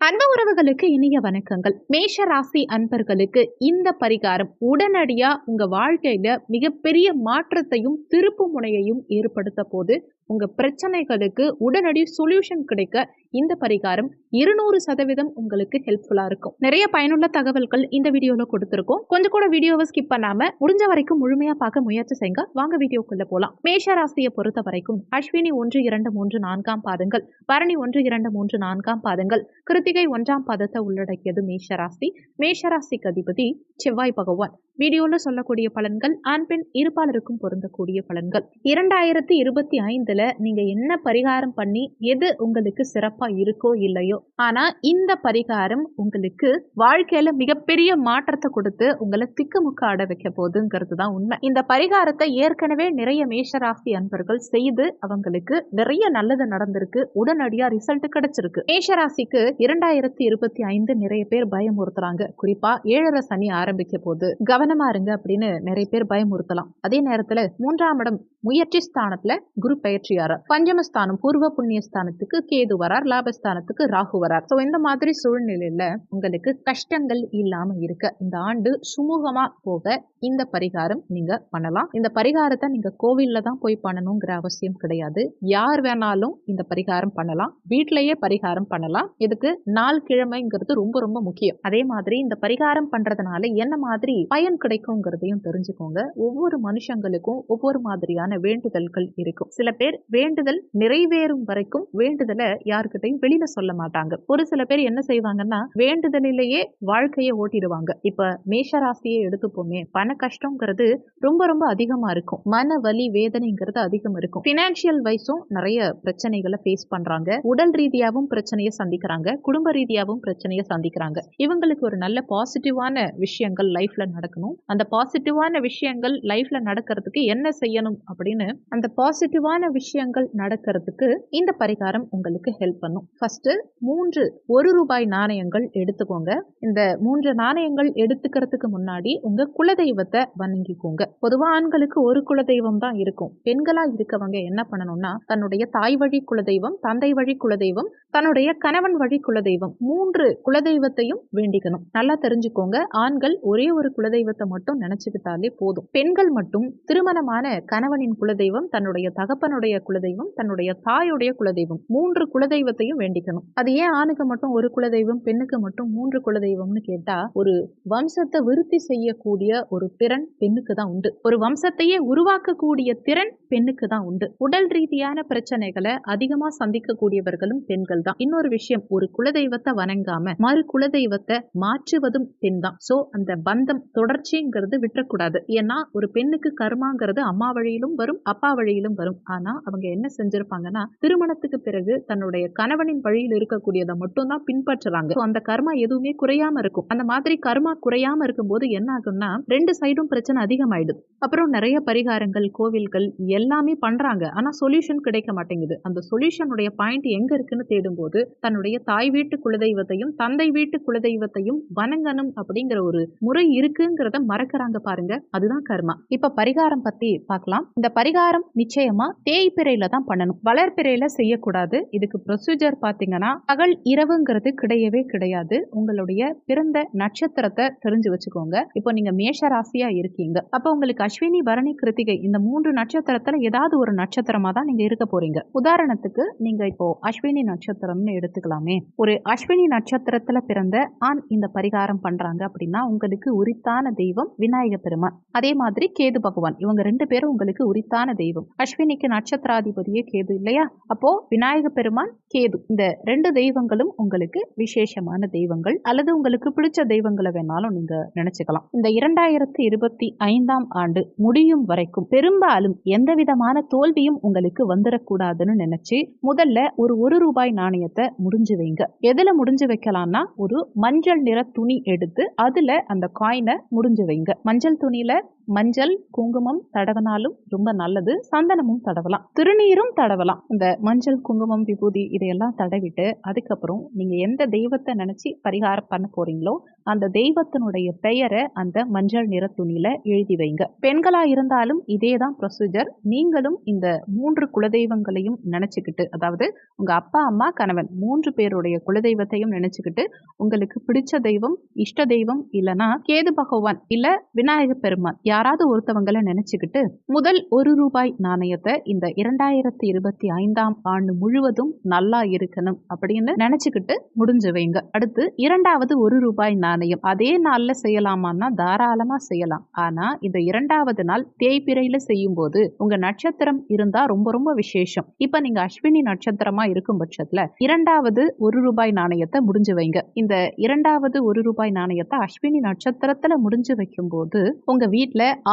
அன்பு உறவுகளுக்கு இனிய வணக்கங்கள். மேஷ ராசி அன்பர்களுக்கு இந்த பரிகாரம் உடனடியாக உங்கள் வாழ்க்கையில் மிகப்பெரிய மாற்றத்தையும் திருப்பு முனையையும் ஏற்படுத்த போது உங்க பிரச்சனைகளுக்கு உடனடி சொல்யூஷன் கிடைக்க இந்த பரிகாரம் இருநூறு சதவீதம் உங்களுக்கு ஹெல்ப்ஃபுல்லா இருக்கும். நிறைய பயனுள்ள தகவல்கள் இந்த வீடியோல கொடுத்துருக்கோம். கொஞ்சம் கூட வீடியோவை ஸ்கிப் பண்ணாம முடிஞ்ச வரைக்கும் முழுமையா பார்க்க முயற்சி செய்யுங்க. வாங்க வீடியோக்குள்ள போலாம். மேஷ ராசியை பொறுத்த வரைக்கும் அஸ்வினி ஒன்று இரண்டு மூன்று நான்காம் பாதங்கள் பரணி ஒன்று இரண்டு மூன்று நான்காம் பாதங்கள் கிருத்திகை ஒன்றாம் பாதத்தை உள்ளடக்கியது மேஷராசி மேஷராசிக்கு அதிபதி செவ்வாய் பகவான். வீடியோல சொல்லக்கூடிய பலன்கள் ஆண் பெண் இருப்பாளருக்கும் பொருந்தக்கூடிய பலன்கள். இரண்டாயிரத்தி இருபத்தி ஐந்துல நீங்க என்ன பரிகாரம் பண்ணி எது உங்களுக்கு சிறப்பா இருக்கோ இல்லையோ ஆனா இந்த பரிகாரம் உங்களுக்கு வாழ்க்கையில மிகப்பெரிய மாற்றத்தை கொடுத்து உங்களை திக்குமுக்க அட வைக்க போகுதுங்கிறது தான் உண்மை. இந்த பரிகாரத்தை ஏற்கனவே நிறைய மேஷராசி அன்பர்கள் செய்து அவங்களுக்கு நிறைய நல்லது நடந்திருக்கு. உடனடியா ரிசல்ட் கிடைச்சிருக்கு. மேஷராசிக்கு இரண்டாயிரத்தி இருபத்தி ஐந்து நிறைய பேர் பயமுறுத்துறாங்க. குறிப்பா ஏழரை சனி ஆரம்பிக்க போது கவனமா இருங்க அப்படின்னு நிறைய பேர் பயமுறுத்தலாம். அதே நேரத்துல மூன்றாம் இடம் முயற்சி ஸ்தானத்துல குரு பயிற்சியாரார் பஞ்சமஸ்தானம் பூர்வ புண்ணிய ஸ்தானத்துக்கு கேது வரார் லாபஸ்தானத்துக்கு ராகு வரார். ஸோ இந்த மாதிரி சூழ்நிலையில உங்களுக்கு கஷ்டங்கள் இல்லாம இருக்க இந்த ஆண்டு சுமூகமா போக இந்த பரிகாரம் நீங்க பண்ணலாம். இந்த பரிகாரத்தை நீங்க கோவில்ல தான் போய் பண்ணணுங்கிற அவசியம் கிடையாது. யார் வேணாலும் இந்த பரிகாரம் பண்ணலாம். வீட்டிலேயே பரிகாரம் பண்ணலாம். இதுக்கு நாள் கிழமைங்கிறது ரொம்ப ரொம்ப முக்கியம். அதே மாதிரி இந்த பரிகாரம் பண்றதுனால என்ன மாதிரி பயன் கிடைக்குங்கிறதையும் தெரிஞ்சுக்கோங்க. ஒவ்வொரு மனுஷங்களுக்கும் ஒவ்வொரு மாதிரியான வேண்டுதல்கள் இருக்கும். சில பேர் வேண்டுதல் நிறைவேறும் வரைக்கும் வேண்டுதலை யாருக்கிட்டையும் வெளியில சொல்ல மாட்டாங்க. ஒரு சில பேர் என்ன செய்வாங்கன்னா வேண்டுதலிலேயே வாழ்க்கையை ஓட்டிடுவாங்க. இப்ப மேஷராசியை எடுத்துப்போமே பண கஷ்டங்கிறது ரொம்ப ரொம்ப அதிகமா இருக்கும். மன வலி வேதனைங்கிறது அதிகம் இருக்கும். பினான்சியல் வைஸும் நிறைய பிரச்சனைகளை ஃபேஸ் பண்றாங்க. உடல் ரீதியாகவும் பிரச்சனையை சந்திக்கிறாங்க. குடும்ப ரீதியாகவும் பிரச்சனையை சந்திக்கிறாங்க. இவங்களுக்கு ஒரு நல்ல பாசிட்டிவான விஷயங்கள் லைஃப்ல நடக்கணும். அந்த பாசிட்டிவான விஷயங்கள் லைஃப்ல நடக்கிறதுக்கு என்ன செய்யணும் அப்படின்னு அந்த பாசிட்டிவான விஷயங்கள் நடக்கிறதுக்கு இந்த பரிகாரம் உங்களுக்கு ஹெல்ப் பண்ணும். ஃபர்ஸ்ட் மூன்று ஒரு ரூபாய் நாணயங்கள் எடுத்துக்கோங்க. இந்த மூன்று நாணயங்கள் எடுத்துக்கிறதுக்கு முன்னாடி உங்க குலதெய்வத்தை வணங்கிக்கோங்க. பொதுவா ஆண்களுக்கு ஒரு குலதெய்வம் தான் இருக்கும். பெண்களா இருக்கவங்க என்ன பண்ணணும்னா தன்னுடைய தாய் வழி குலதெய்வம் தந்தை வழி குலதெய்வம் தன்னுடைய கணவன் வழி குலதெய்வம். மூன்று குலதெய்வத்தையும் வேண்டிக்கணும். நல்லா தெரிஞ்சுக்கோங்க. ஆண்கள் ஒரே ஒரு குலதெய்வத்தை மட்டும் நினைச்சுக்கிட்டாலே போதும். பெண்கள் மட்டும் திருமணமான கணவனின் குலதெய்வம் தன்னுடைய தகப்பனுடைய குலதெய்வம் தன்னுடைய தாயுடைய குலதெய்வம். மூன்று குலதெய்வத்தையும் வேண்டிக்கணும். அது ஏன் ஆணுக்கு மட்டும் ஒரு குலதெய்வம் பெண்ணுக்கு மட்டும் மூன்று குலதெய்வம்னு கேட்டா ஒரு வம்சத்தை விருத்தி செய்யக்கூடிய ஒரு திறன் பெண்ணுக்கு தான் உண்டு. ஒரு வம்சத்தையே உருவாக்கக்கூடிய திறன் பெண்ணுக்கு தான் உண்டு. உடல் ரீதியான பிரச்சனைகளை அதிகமா சந்திக்கக்கூடியவர்களும் பெண்கள் தான். இன்னொரு விஷயம் ஒரு குலதெய்வத்தை வணங்காம மறு குலதெய்வத்தை மாற்றுவதும் பெண் தான் சோ அந்த பந்தம் தொடர்ச்சிங்கிறது விட்டுறக்கூடாது. ஏன்னா ஒரு பெண்ணுக்கு கர்மாங்கிறது அம்மா வழியிலும் வரும் அப்பா வழியிலும் வரும். ஆனா அவங்க என்ன செஞ்சிருப்பாங்கன்னா திருமணத்துக்கு பிறகு தன்னுடைய கணவனின் வழியில் இருக்கக்கூடியதை மட்டும் தான் பின்பற்றுறாங்க அந்த கர்மா எதுவுமே குறையாம இருக்கும். அந்த மாதிரி கர்மா குறையாம இருக்கும்போது என்ன ஆகும்னா ரெண்டு சைடும் பிரச்சனை அதிகமாயிடுது. அப்புறம் நிறைய பரிகாரங்கள் கோவில்கள் எல்லாமே பண்றாங்க. ஆனா சொல்யூஷன் கிடைக்க மாட்டேங்குது. அந்த சொல்யூஷனுடைய பாயிண்ட் எங்க இருக்குன்னு போது தன்னுடைய தாய் வீட்டு குலதெய்வத்தையும் தந்தை வீட்டு குலதெய்வத்தையும் வணங்கணும் அப்படிங்கிற ஒரு முறை இருக்குங்கிறத மறக்கிறாங்க பாருங்க. அதுதான் கர்மா. இப்ப பரிகாரம் பத்தி பார்க்கலாம். இந்த பரிகாரம் நிச்சயமா தேய்பிறையில தான் பண்ணணும். வளர்பிறையில செய்யக்கூடாது. இதுக்கு ப்ரொசீஜர் பாத்தீங்கன்னா பகல் இரவுங்கிறது கிடையவே கிடையாது. உங்களுடைய பிறந்த நட்சத்திரத்தை தெரிஞ்சு வச்சுக்கோங்க. இப்போ நீங்க மேஷ ராசியா இருக்கீங்க. அப்ப உங்களுக்கு அஸ்வினி பரணி கிருத்திகை இந்த மூன்று நட்சத்திரத்துல ஏதாவது ஒரு நட்சத்திரமா தான் நீங்க இருக்க போறீங்க. உதாரணத்துக்கு நீங்க இப்போ அஸ்வினி நட்சத்திரம் நட்சத்திரம்னு எடுத்துக்கலாமே. ஒரு அஸ்வினி நட்சத்திரத்துல பிறந்த ஆண் இந்த பரிகாரம் பண்றாங்க அப்படின்னா உங்களுக்கு உரித்தான தெய்வம் விநாயக பெருமான். அதே மாதிரி கேது பகவான். இவங்க ரெண்டு பேரும் உங்களுக்கு உரித்தான தெய்வம். அஸ்வினிக்கு நட்சத்திராதிபதியே கேது இல்லையா? அப்போ விநாயக பெருமான் கேது. இந்த ரெண்டு தெய்வங்களும் உங்களுக்கு விசேஷமான தெய்வங்கள். அல்லது உங்களுக்கு பிடிச்ச தெய்வங்களை வேணாலும் நீங்க நினைச்சுக்கலாம். இந்த இரண்டாயிரத்தி இருபத்தி ஐந்தாம் ஆண்டு முடியும் வரைக்கும் பெரும்பாலும் எந்த விதமான தோல்வியும் உங்களுக்கு வந்துடக்கூடாதுன்னு நினைச்சு முதல்ல ஒரு ஒரு ரூபாய் நாணயத்தை முடிஞ்சு வைங்க. எதுல முடிஞ்சு வைக்கலாம்னா ஒரு மஞ்சள் நிற துணி எடுத்து அதுல அந்த காயினை முடிஞ்சு வைங்க. மஞ்சள் துணியில மஞ்சள் குங்குமம் தடவினாலும் ரொம்ப நல்லது. சந்தனமும் தடவலாம். திருநீரும் தடவலாம். இந்த மஞ்சள் குங்குமம் விபூதி இதையெல்லாம் தடவிட்டு அதுக்கப்புறம் நீங்க எந்த தெய்வத்தை நினைச்சு பரிகாரம் பண்ண போறீங்களோ அந்த தெய்வத்தினுடைய பெயரை அந்த மஞ்சள் நிற துணியில எழுதி வைங்க. பெண்களா இருந்தாலும் இதே தான் ப்ரொசீஜர் நீங்களும் இந்த மூன்று குலதெய்வங்களையும் நினைச்சுக்கிட்டு அதாவது உங்க அப்பா அம்மா கணவன் மூன்று பேருடைய குலதெய்வத்தையும் நினைச்சுக்கிட்டு உங்களுக்கு பிடிச்ச தெய்வம் இஷ்ட தெய்வம் இல்லனா கேது பகவான் இல்ல விநாயகர் பெருமான் யாராவது ஒருத்தவங்களை நினைச்சுக்கிட்டு முதல் ஒரு ரூபாய் நாணயத்தை இந்த இரண்டாயிரத்தி இருபத்தி ஐந்தாம் ஆண்டு முழுவதும் நல்லா இருக்கணும் அப்படின்னு நினைச்சுக்கிட்டு முடிஞ்சு வைங்க. அடுத்து இரண்டாவது ஒரு ரூபாய் நாணயம் அதே நாளில் செய்யலாமான்னா தாராளமா செய்யலாம். ஆனா இந்த இரண்டாவது நாள் தேய்பிரையில செய்யும் போது உங்க நட்சத்திரம் இருந்தா ரொம்ப ரொம்ப விசேஷம். இப்ப நீங்க அஸ்வினி நட்சத்திரமா இருக்கும் பட்சத்துல இரண்டாவது ஒரு ரூபாய் நாணயத்தை முடிஞ்சு வைங்க. இந்த இரண்டாவது ஒரு ரூபாய் நாணயத்தை அஸ்வினி நட்சத்திரத்துல முடிஞ்சு வைக்கும் போது உங்க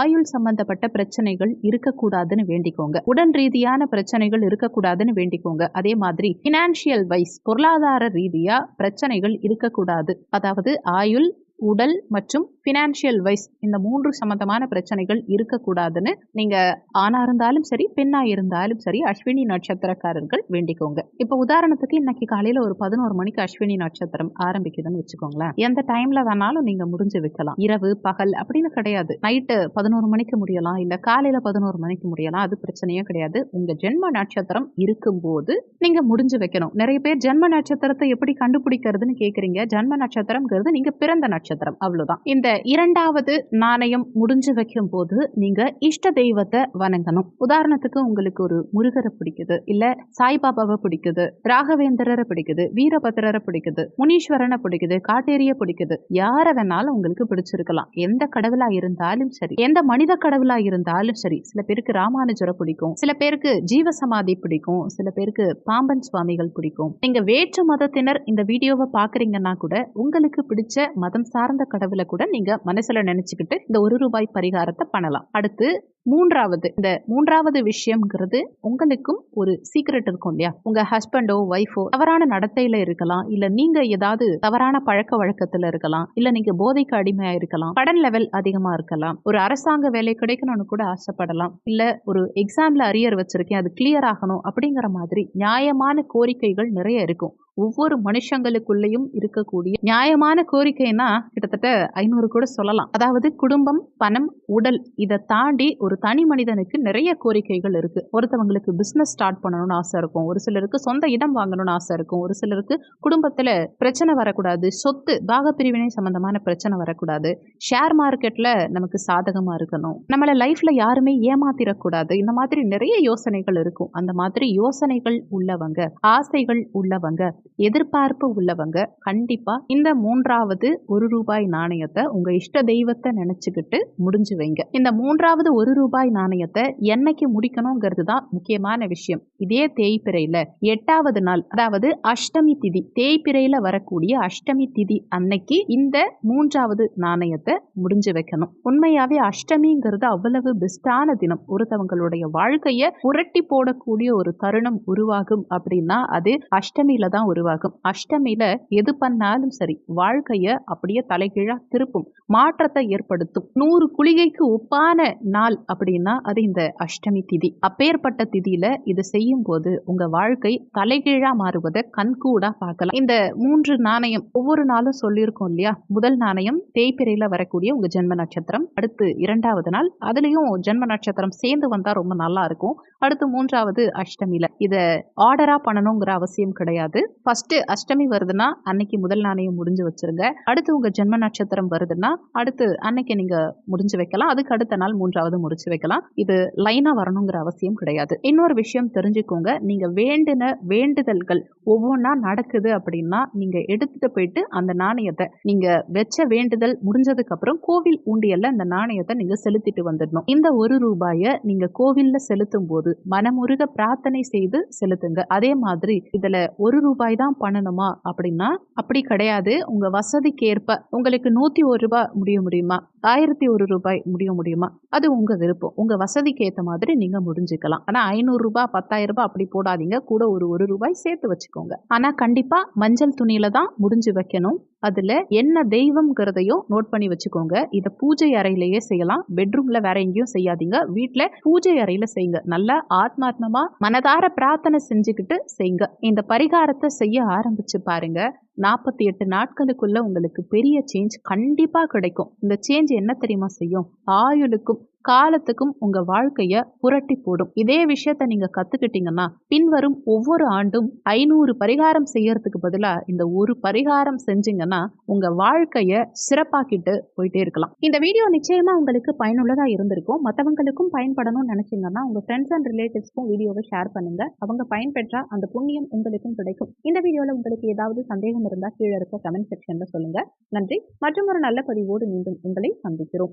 ஆயுள் சம்பந்தப்பட்ட பிரச்சனைகள் இருக்கக்கூடாதுன்னு வேண்டிக்கோங்க. உடன் ரீதியான பிரச்சனைகள் இருக்கக்கூடாதுன்னு வேண்டிக்கோங்க. அதே மாதிரி ஃபினான்ஷியல் வைஸ் பொருளாதார ரீதியா பிரச்சனைகள் இருக்கக்கூடாது. அதாவது ஆயுள் உடல் மற்றும் ஃபினான்ஷியல் வைஸ் இந்த மூன்று சம்பந்தமான பிரச்சனைகள் இருக்கக்கூடாதுன்னு நீங்க ஆணா இருந்தாலும் சரி பெண்ணா இருந்தாலும் சரி அஸ்வினி நட்சத்திரக்காரர்கள் வேண்டிக்கோங்க. இப்போ உதாரணத்துக்கு இன்னைக்கு காலையில ஒரு பதினோரு மணிக்கு அஸ்வினி நட்சத்திரம் ஆரம்பிக்குதுன்னு வச்சுக்கோங்களேன். எந்த டைம்ல வேணாலும் நீங்க முடிஞ்சு வைக்கலாம். இரவு பகல் அப்படின்னு கிடையாது. நைட்டு பதினோரு மணிக்கு முடியலாம் இல்ல காலையில பதினோரு மணிக்கு முடியலாம் அது பிரச்சனையே கிடையாது. உங்க ஜென்ம நட்சத்திரம் இருக்கும்போது நீங்க முடிஞ்சு வைக்கணும். நிறைய பேர் ஜென்ம நட்சத்திரத்தை எப்படி கண்டுபிடிக்கிறதுன்னு கேக்குறீங்க. ஜென்ம நட்சத்திரம்ங்கிறது நீங்க பிறந்த நட்சத்திரம். அவ்வளவுதான். இந்த இரண்டாவது நாணயம் முடிஞ்சு வைக்கும் போது நீங்க இஷ்ட தெய்வத்தை வணங்கணும். உதாரணத்துக்கு உங்களுக்கு ஒரு முருகரை பிடிக்குது இல்ல சாய்பாபாவை பிடிக்குது ராகவேந்திரரை பிடிக்குது வீரபத்திரரை பிடிக்குது முனீஸ்வரனை பிடிக்குது காட்டேரிய பிடிக்குது. யார வேணாலும் உங்களுக்கு பிடிச்சிருக்கலாம். எந்த கடவுளா இருந்தாலும் சரி எந்த மனித கடவுளா இருந்தாலும் சரி சில பேருக்கு ராமானுஜரை பிடிக்கும் சில பேருக்கு ஜீவசமாதி பிடிக்கும் சில பேருக்கு பாம்பன் சுவாமிகள் பிடிக்கும். நீங்க வேற்று மதத்தினர் இந்த வீடியோவை பாக்குறீங்கன்னா கூட உங்களுக்கு பிடிச்ச மதம் சார்ந்த கடவுளை கூட நீங்க மனசுல நினைச்சுக்கிட்டு இந்த ஒரு ரூபாய் பரிகாரத்தை பண்ணலாம். அடுத்து மூன்றாவது. இந்த மூன்றாவது விஷயம்ங்கிறது உங்களுக்கும் ஒரு சீக்ரெட் இருக்கும் இல்லையா? உங்க ஹஸ்பண்டோ ஒய்ஃபோ தவறான நடத்தையில இருக்கலாம். இல்ல நீங்க ஏதாவது தவறான பழக்க வழக்கத்துல இருக்கலாம். இல்ல நீங்க போதைக்கு அடிமையா இருக்கலாம். கடன் லெவல் அதிகமா இருக்கலாம். ஒரு அரசாங்க வேலை கிடைக்கணும்னு கூட ஆசைப்படலாம். இல்ல ஒரு எக்ஸாம்ல அரியர் வச்சிருக்கேன் அது கிளியர் ஆகணும் அப்படிங்கிற மாதிரி நியாயமான கோரிக்கைகள் நிறைய இருக்கும். ஒவ்வொரு மனுஷங்களுக்குள்ளேயும் இருக்கக்கூடிய நியாயமான கோரிக்கைனா கிட்டத்தட்ட ஐநூறு கூட சொல்லலாம். அதாவது குடும்பம் பணம் உடல் இதை தாண்டி ஒரு தனி மனிதனுக்கு நிறைய கோரிக்கைகள் இருக்கு. ஒருத்தவங்களுக்கு பிசினஸ் ஸ்டார்ட் பண்ணணும்னு ஆசை இருக்கும். ஒரு சிலருக்கு சொந்த இடம் வாங்கணும்னு ஆசை இருக்கும். ஒரு சிலருக்கு குடும்பத்துல பிரச்சனை வரக்கூடாது. சொத்து பாகப்பிரிவினை சம்பந்தமான பிரச்சனை வரக்கூடாது. ஷேர் மார்க்கெட்ல நமக்கு சாதகமா இருக்கணும். நம்மள லைஃப்ல யாருமே ஏமாத்திரக்கூடாது. இந்த மாதிரி நிறைய யோசனைகள் இருக்கும். அந்த மாதிரி யோசனைகள் உள்ளவங்க ஆசைகள் உள்ளவங்க எதிர்பார்ப்பு உள்ளவங்க கண்டிப்பா இந்த மூன்றாவது ஒரு ரூபாய் நாணயத்தை உங்க இஷ்ட தெய்வத்தை நினைச்சுக்கிட்டு முடிஞ்சு வைங்க. இந்த மூன்றாவது ஒரு ரூபாய் நாணயத்தை என்னைக்கு முடிக்கணுங்கிறது தான் முக்கியமான விஷயம். இதே தேய்பிறையில எட்டாவது நாள் அதாவது அஷ்டமி திதி தேய்பிறையில வரக்கூடிய அஷ்டமி திதி அன்னைக்கு இந்த மூன்றாவது நாணயத்தை முடிஞ்சு வைக்கணும். உண்மையாவே அஷ்டமிங்கிறது அவ்வளவு பெஸ்டான தினம். ஒருத்தவங்களுடைய வாழ்க்கைய புரட்டி போடக்கூடிய ஒரு தருணம் உருவாகும் அப்படின்னா அது அஷ்டமியில தான் உருவாகும். அஷ்டமியில எது பண்ணாலும் சரி வாழ்க்கைய அப்படியே தலைகீழா திருப்பும். மாற்றத்தை ஏற்படுத்தும். நூறு குளிகைக்கு ஒப்பான நாள் அப்படின்னா அது இந்த அஷ்டமி திதி. அப்பேற்பட்ட திதியில இது செய்யும் போது உங்க வாழ்க்கை தலைகீழா மாறுவதை கண்கூடா பார்க்கலாம். இந்த மூன்று நாணயம் ஒவ்வொரு நாளும் சொல்லியிருக்கோம் இல்லையா? முதல் நாணயம் தேய்பிரையில வரக்கூடிய உங்க ஜென்ம நட்சத்திரம். அடுத்து இரண்டாவது நாள் அதுலயும் ஜென்ம நட்சத்திரம் சேர்ந்து வந்தா ரொம்ப நல்லா இருக்கும். அடுத்து மூன்றாவது அஷ்டமியில இதை ஆர்டரா பண்ணணுங்கிற அவசியம் கிடையாது. ஃபர்ஸ்ட் அஷ்டமி வருதுன்னா அன்னைக்கு முதல் நாணயம் முடிஞ்சு வச்சிருங்க. அடுத்து உங்க ஜென்ம நட்சத்திரம் வருதுன்னா அடுத்து அன்னைக்கு நீங்க முடிஞ்சு வைக்கலாம். அதுக்கு அடுத்த நாள் மூன்றாவது முடிச்சு வைக்கலாம். இது லைனா வரணுங்கிற அவசியம் கிடையாது. இன்னொரு விஷயம் தெரிஞ்சுக்கோங்க. நீங்க வேண்டின வேண்டுதல்கள் ஒவ்வொன்றா நடக்குது அப்படின்னா நீங்க எடுத்துட்டு போயிட்டு அந்த நாணயத்தை நீங்க வச்ச வேண்டுதல் முடிஞ்சதுக்கு அப்புறம் கோவில் உண்டியல்ல அந்த நாணயத்தை நீங்க செலுத்திட்டு வந்துடணும். இந்த ஒரு ரூபாய நீங்க கோவில்ல செலுத்தும் போது மனமுருக பிரார்த்தனை செய்து செலுத்துங்க. அதே மாதிரி இதுல ஒரு ரூபாய் தான் பண்ணணுமா? அப்படின்னா அப்படி கிடையாது. உங்க வசதிக்கேற்ப உங்களுக்கு நூத்தி ஒரு ரூபாய் முடிய முடியுமா? ஆயிரத்தி ஒரு ரூபாய் முடிய முடியுமா? அது உங்க விருப்பம். உங்க வசதிக்கு ஏற்ற மாதிரி நீங்க முடிஞ்சுக்கலாம். ஆனா ஐநூறு ரூபாய் பத்தாயிரம் ரூபாய் அப்படி போடாதீங்க. கூட ஒரு ஒரு ரூபாய் சேர்த்து வச்சுக்கோங்க. ஆனா கண்டிப்பா மஞ்சள் துணியில தான் முடிஞ்சு வைக்கணும். அதுல என்ன தெய்வம்ங்கிறதையும் நோட் பண்ணி வச்சுக்கோங்க. இதை பூஜை அறையிலேயே செய்யலாம். பெட்ரூம்ல வேற எங்கேயும் செய்யாதீங்க. வீட்டில் பூஜை அறையில செய்யுங்க. நல்லா ஆத்மாத்மமா மனதார பிரார்த்தனை செஞ்சுக்கிட்டு செய்யுங்க. இந்த பரிகாரத்தை செய்ய ஆரம்பிச்சு பாருங்க. நாற்பத்தி எட்டு நாட்களுக்குள்ள உங்களுக்கு பெரிய சேஞ்ச் கண்டிப்பா கிடைக்கும். இந்த சேஞ்ச் என்ன தெரியுமா செய்யும்? ஆயுளுக்கும் காலத்துக்கும் உங்க வாழ்க்கைய புரட்டி போடும். இதே விஷயத்த நீங்க கத்துக்கிட்டீங்கன்னா பின்வரும் ஒவ்வொரு ஆண்டும் ஐநூறு பரிகாரம் செய்யறதுக்கு பதிலா இந்த ஒரு பரிகாரம் செஞ்சீங்கன்னா உங்க வாழ்க்கைய சிறப்பாக்கிட்டு போயிட்டே இருக்கலாம். இந்த வீடியோ நிச்சயமா உங்களுக்கு பயனுள்ளதா இருந்திருக்கும். மற்றவங்களுக்கும் பயன்படணும்னு நினைச்சீங்கன்னா உங்க ஃப்ரெண்ட்ஸ் அண்ட் ரிலேட்டிவ்ஸ்க்கும் வீடியோவை ஷேர் பண்ணுங்க. அவங்க பயன்பெற்றா அந்த புண்ணியம் உங்களுக்கும் கிடைக்கும். இந்த வீடியோல உங்களுக்கு ஏதாவது சந்தேகம் இருந்தா கீழே இருக்க கமெண்ட் செக்ஷன்ல சொல்லுங்க. நன்றி. மற்றும் ஒரு நல்ல பதிவோடு மீண்டும் உங்களை சந்திக்கிறோம்.